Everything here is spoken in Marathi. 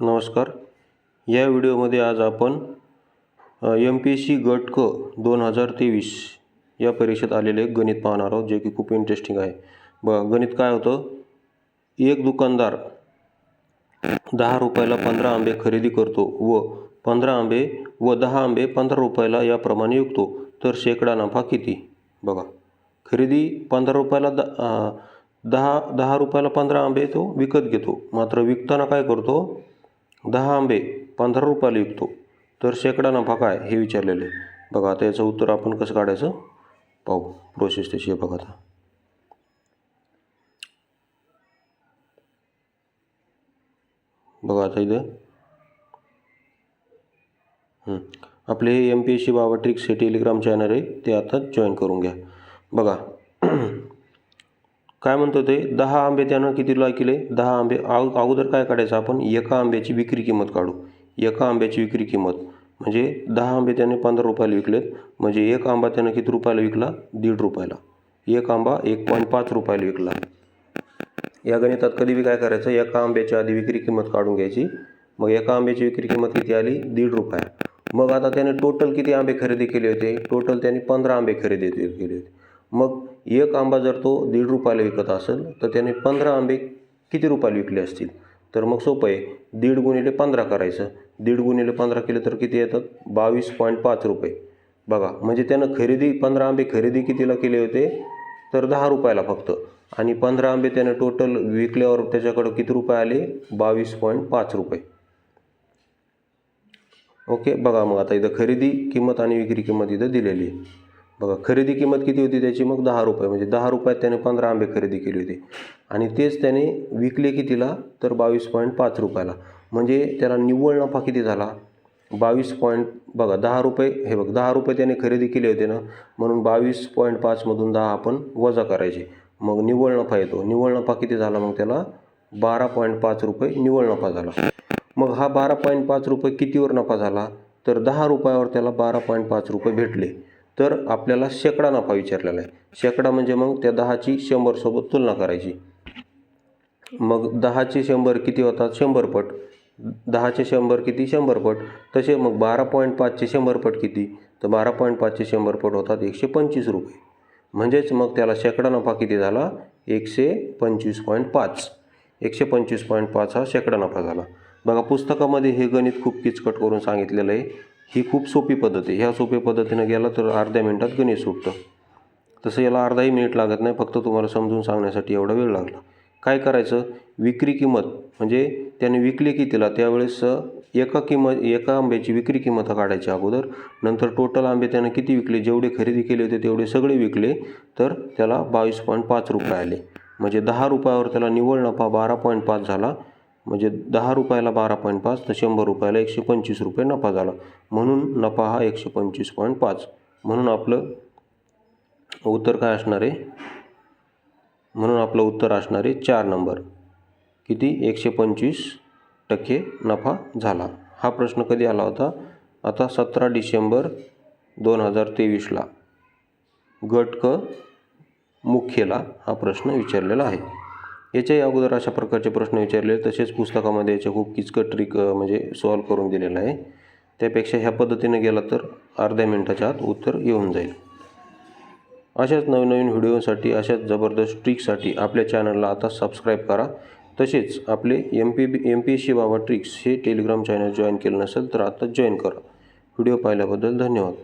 नमस्कार. या व्हिडिओमध्ये आज आपण एम पी एस सी गट क दोन हजार तेवीस या परीक्षेत आलेले गणित पाहणार आहोत जे की खूप इंटरेस्टिंग आहे. बघा गणित काय होतं? एक दुकानदार दहा रुपयाला पंधरा आंबे खरेदी करतो व पंधरा आंबे व दहा आंबे पंधरा रुपयाला याप्रमाणे विकतो. तर शेकडा नफा किती? बघा खरेदी पंधरा रुपयाला द दहा दहा रुपयाला पंधरा आंबे तो विकत घेतो. मात्र विकताना काय करतो? दहा आंबे पंधरा रुपयाला विकतो. तर शेकडा नफा काय हे विचारलेले. आहे. बघा आता याचं उत्तर आपण कसं काढायचं? पाहू प्रोसेस तशी आहे बघा आता. बघा आता इथं. आपले हे. M P S C Baba tricks हे टेलिग्राम चॅनल आहे ते आता जॉईन करून घ्या. बघा काय म्हणतो ते? दहा आंबे त्यानं कितीला केले? दहा आंबे. अग अगोदर काय काढायचं आपण? एका आंब्याची विक्री किंमत काढू. एका आंब्याची विक्री किंमत. म्हणजे दहा आंबे त्याने पंधरा रुपयाला विकलेत. म्हणजे एक आंबा त्यानं किती रुपयाला विकला? दीड रुपयाला. एक आंबा एक पॉईंट पाच रुपयाला विकला. या गणितात कधी बी काय करायचं? एका आंब्याची आधी विक्री किंमत काढून घ्यायची. मग एका आंब्याची विक्री किंमत किती आली? दीड रुपया. मग आता त्याने टोटल किती आंबे खरेदी केले होते? टोटल त्याने पंधरा आंबे खरेदी केले होते. मग एक आंबा जर तो दीड रुपयाला विकत असेल तर त्याने पंधरा आंबे किती रुपयाला विकले असतील? तर मग सोपं आहे. दीड गुणिले पंधरा करायचं. दीड गुणिले पंधरा केले तर किती येतात? बावीस पॉईंट पाच रुपये. बघा म्हणजे त्यानं खरेदी पंधरा आंबे खरेदी कितीला केले होते? तर दहा रुपयाला फक्त. आणि पंधरा आंबे त्याने टोटल विकल्यावर त्याच्याकडं किती रुपये आले? बावीस पॉईंट पाच रुपये. ओके बघा मग आता इथं खरेदी किंमत आणि विक्री किंमत इथं दिलेली आहे. बघा खरेदी किंमत किती होती त्याची? मग दहा रुपये. म्हणजे दहा रुपयात त्याने पंधरा आंबे खरेदी केले होते. आणि तेच त्याने विकले कितीला? तर बावीस पॉईंट पाच रुपयाला. म्हणजे त्याला निव्वळ नफा किती झाला? बावीस पॉईंट बघा दहा रुपये. हे बघ दहा रुपये त्याने खरेदी केले होते ना? म्हणून बावीस पॉईंट पाचमधून दहा आपण वजा करायचे. मग निव्वळ नफा येतो. निव्वळ नफा किती झाला मग त्याला? बारा पॉईंट पाच रुपये निव्वळ नफा झाला. मग हा बारा पॉईंट पाच रुपये कितीवर नफा झाला? तर दहा रुपयावर त्याला बारा पॉईंट पाच रुपये भेटले. तर आपल्याला शेकडा नफा विचारलेला आहे. शेकडा म्हणजे मग त्या दहाची शंभरसोबत तुलना करायची. मग दहाचे शंभर किती होतात? शंभर पट. दहाचे शंभर किती? शंभर पट. तसे मग बारा पॉईंट पाचचे शंभर पट किती? तर बारा पॉईंट पाचचे शंभर पट होतात एकशे पंचवीस रुपये. म्हणजेच मग त्याला शेकडा नफा किती झाला? एकशे पंचवीस पॉईंट पाच. एकशे पंचवीस पॉईंट पाच हा शेकडा नफा झाला. बघा पुस्तकामध्ये हे गणित खूप किचकट करून सांगितलेलं आहे. ही खूप सोपी पद्धत आहे. ह्या सोप्या पद्धतीनं गेला तर अर्ध्या मिनिटात गणित सुटतं तसं याला अर्धाही मिनिट लागत नाही फक्त तुम्हाला समजून सांगण्यासाठी एवढा वेळ लागला. काय करायचं? विक्री किंमत म्हणजे त्याने विकले कितीला? त्यावेळेस एका किंमत एका आंब्याची विक्री किंमत काढायची अगोदर नंतर टोटल आंबे त्यानं किती विकले? जेवढे खरेदी केले होते तेवढे सगळे विकले तर त्याला बावीस पॉईंट पाच रुपये आले. म्हणजे दहा रुपयावर त्याला निव्वळ नफा बारा पॉईंट पाच झाला. म्हणजे दहा रुपयाला बारा पॉईंट पाच तर शंभर रुपयाला एकशे पंचवीस रुपये नफा झाला. म्हणून नफा हा एकशे पंचवीस पॉईंट पाच. म्हणून आपलं उत्तर काय असणार आहे? म्हणून आपलं उत्तर असणार आहे चार नंबर. किती? एकशे पंचवीस टक्के नफा झाला. हा प्रश्न कधी आला होता? आता सतरा डिसेंबर दोन हजार तेवीसला. गट क मुख्यला हा प्रश्न विचारलेला आहे. याच्याही अगोदर अशा प्रकारचे प्रश्न विचारले. तसेच पुस्तकामध्ये याचे खूप किचकट ट्रिक म्हणजे सॉल्व करून दिलेलं आहे. त्यापेक्षा ह्या पद्धतीने गेला तर अर्ध्या मिनटाच्या आत उत्तर येऊन जाईल. अशाच नवीन नवीन व्हिडिओसाठी अशाच जबरदस्त ट्रिकसाठी आपल्या चॅनलला आता सबस्क्राईब करा. तसेच आपले M P B M P S C Baba tricks हे टेलिग्राम चॅनल जॉईन केलं नसेल तर आता जॉईन करा. व्हिडिओ पाहिल्याबद्दल धन्यवाद.